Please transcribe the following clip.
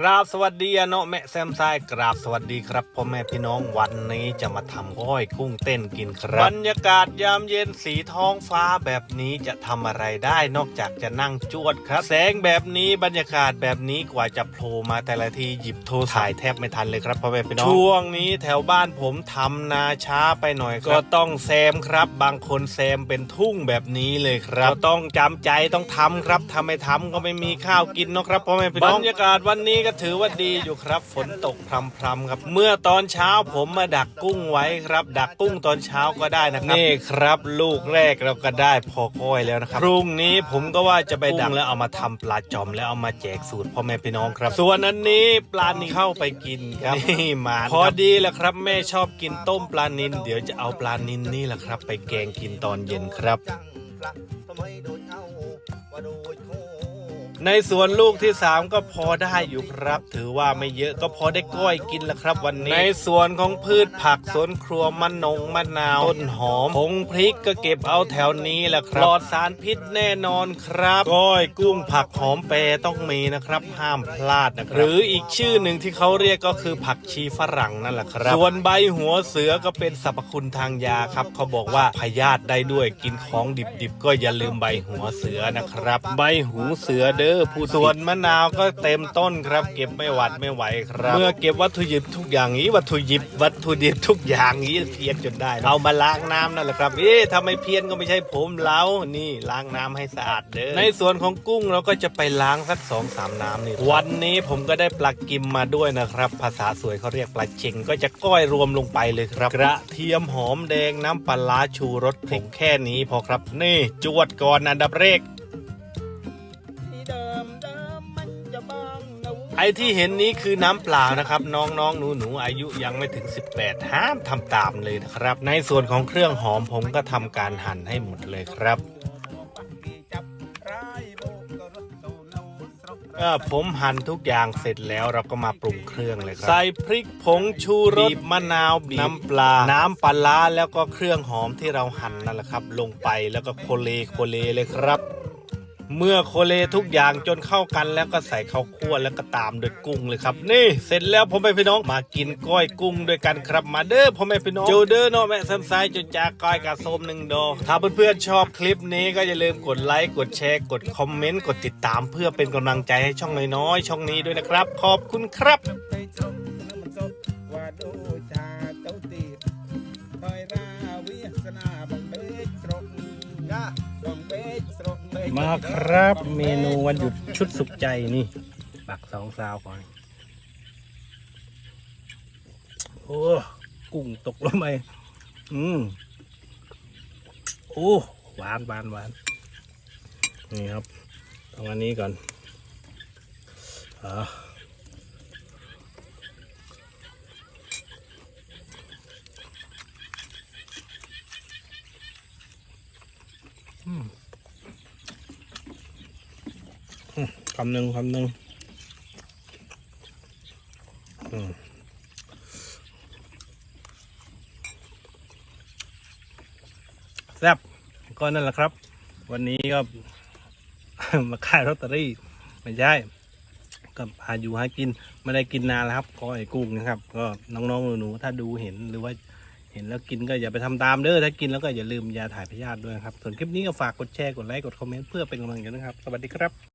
กราบสวัสดีอะเนาะแม่แซมไซายกราบสวัสดีครับพ่อแม่พี่น้องวันนี้จะมาทำอ้อยกุ้งเต้นกินครับบรรยากาศยามเย็นสีท้องฟ้าแบบนี้จะทำอะไรได้นอกจากจะนั่งจวดครับ แสงแบบนี้บรรยากาศแบบนี้กว่าจะโผล่มาแต่ละทีหยิบโทรถ่ายแทบไม่ทันเลยครับพ่อแม่พี่น้องช่วงนี้แถวบ้านผมทำนาช้าไปหน่อยก็ต้องแซมครับ บางคนแซมเป็นทุ่งแบบนี้เลยครับก็ต้องจำใจต้องทำครับถ้าไม่ทำก็ไม่มีข้าวกินเนาะครับพ่อแม่พี่น้องบรรยากาศวันนี้ก็ถือว่าดีอยู่ครับ ฝนตกพรำๆครับ เมื่อตอนเช้าผมมาดักกุ้งไว้ครับ ดักกุ้งตอนเช้าก็ได้นะครับนี่ครับ ลูกแรกเราก็ได้พอก้อยแล้วนะครับพรุ่งนี้ผมก็ว่าจะไปดักแล้วเอามาทำปลาจอมแล้วเอามาแจกสูตรพ่อแม่พี่น้องครับ ส่วนอันนี้ปลานิลเข้าไปกินครับนี่มาพอดีแหละครับ แม่ชอบกินต้มปลานิลเดี๋ยวจะเอาปลานิลนี่แหละครับ ไปแกงกินตอนเย็นครับ ในส่วนลูกที่ 3 ก็พอได้อยู่ครับ ถือว่าไม่เยอะก็พอได้ก้อยกินแล้วครับ วันนี้ในส่วนของพืชผักสวนครัวมะนงมะนาวต้นหอมผงพริกก็เก็บเอาแถวนี้แหละครับปลอดสารพิษแน่นอนครับก้อยกุ้งผักหอมเปรต้องมีนะครับ ห้ามพลาดนะครับหรืออีกชื่อหนึ่งที่เขาเรียกก็คือผักชีฝรั่งนั่นแหละครับส่วนใบหัวเสือก็เป็นสรรพคุณทางยาครับ เขาบอกว่าพยาธิได้ด้วยกินของดิบๆ ก็อย่าลืมใบหัวเสือนะครับ ใบหูเสือเด้อผู้ส่วนมะนาวก็เต็มต้นครับ เก็บไม่หวัดไม่ไหวครับ เมื่อเก็บวัตถุดิบทุกอย่างนี้ วัตถุดิบวัตถุดิบทุกอย่างนี้เพี้ยนจนได้ เอามาล้างน้ำนั่นแหละครับเอ๊ะทำไมเพี้ยนก็ไม่ใช่ผมแล้วนี่ล้างน้ำให้สะอาดเด้อในส่วนของกุ้งเราก็จะไปล้างสักสองสามน้ำนี่วันนี้ผมก็ได้ปลากิมมาด้วยนะครับ ภาษาสวยเขาเรียกปลาเชงก็จะก้อยรวมลงไปเลยครับ กระเทียมหอมแดงน้ำปลาร้าชูรสผงแค่นี้พอครับ นี่จวดก่อนอันดับแรก อที่เห็นนี้คือน้ำเปล่านะครับ น้องๆหนูๆอายุยังไม่ถึง 18 ห้ามทำตามเลยนะครับ ในส่วนของเครื่องหอมผมก็ทำการหั่นให้หมดเลยครับเออผมหั่นทุกอย่างเสร็จแล้วเราก็มาปรุงเครื่องเลยครับ ใส่พริกผงชูรสบีบมะนาวบีบน้ำปลา น้ำปลาร้าแล้วก็เครื่องหอมที่เราหั่นนั่นแหละครับ ลงไปแล้วก็โคเลโคเลเลยครับ เมื่อโคเลทุกอย่างจนเข้ากันแล้วก็ใส่ข้าวคั่วแล้วก็ตามด้วยกุ้งเลยครับ นี่เสร็จแล้วพ่อแม่พี่น้องมากินก้อยกุ้งด้วยกันครับมาเด้อพ่อแม่พี่น้องโจเด้อเนาะแม่ซ้ำซ้ายจนจากก้อยกับส้มหนึ่งโดถ้าเพื่อนๆชอบคลิปนี้ก็อย่าลืมกดไลค์กดแชร์กดคอมเมนต์กดติดตามเพื่อเป็นกำลังใจให้ช่องน้อยๆช่องนี้ด้วยนะครับ ขอบคุณครับว่าดูชาเจ้าตีดถอยราวิสนาบังเบกสรกบังเบกสรกเบก มาครับเมนูวันหยุดชุดสุขใจนี่ ปักสองซาวก่อน โอ้กุ้งตกลงไปอืมโอ้หวานหวานหวานนี่ครับตรงอันนี้ก่อนอ่าคำหนึ่งคำหนึ่งอืมแซ่บก็นั่นแหละครับ วันนี้ก็ มาขายลอตเตอรี่ไม่ใช่ก็หาอยู่หากินไม่ได้กินนานแล้วครับก็ไอ้กุ้งนะครับ ก็น้องๆหนูๆถ้าดูเห็นหรือว่าเห็นแล้วกินก็อย่าไปทำตามเด้อถ้ากินแล้วก็อย่าลืมยาถ่ายพยาธิด้วยครับ ส่วนคลิปนี้ก็ฝากกดแชร์กดไลค์กดคอมเมนต์เพื่อเป็นกำลังใจนะครับ สวัสดีครับ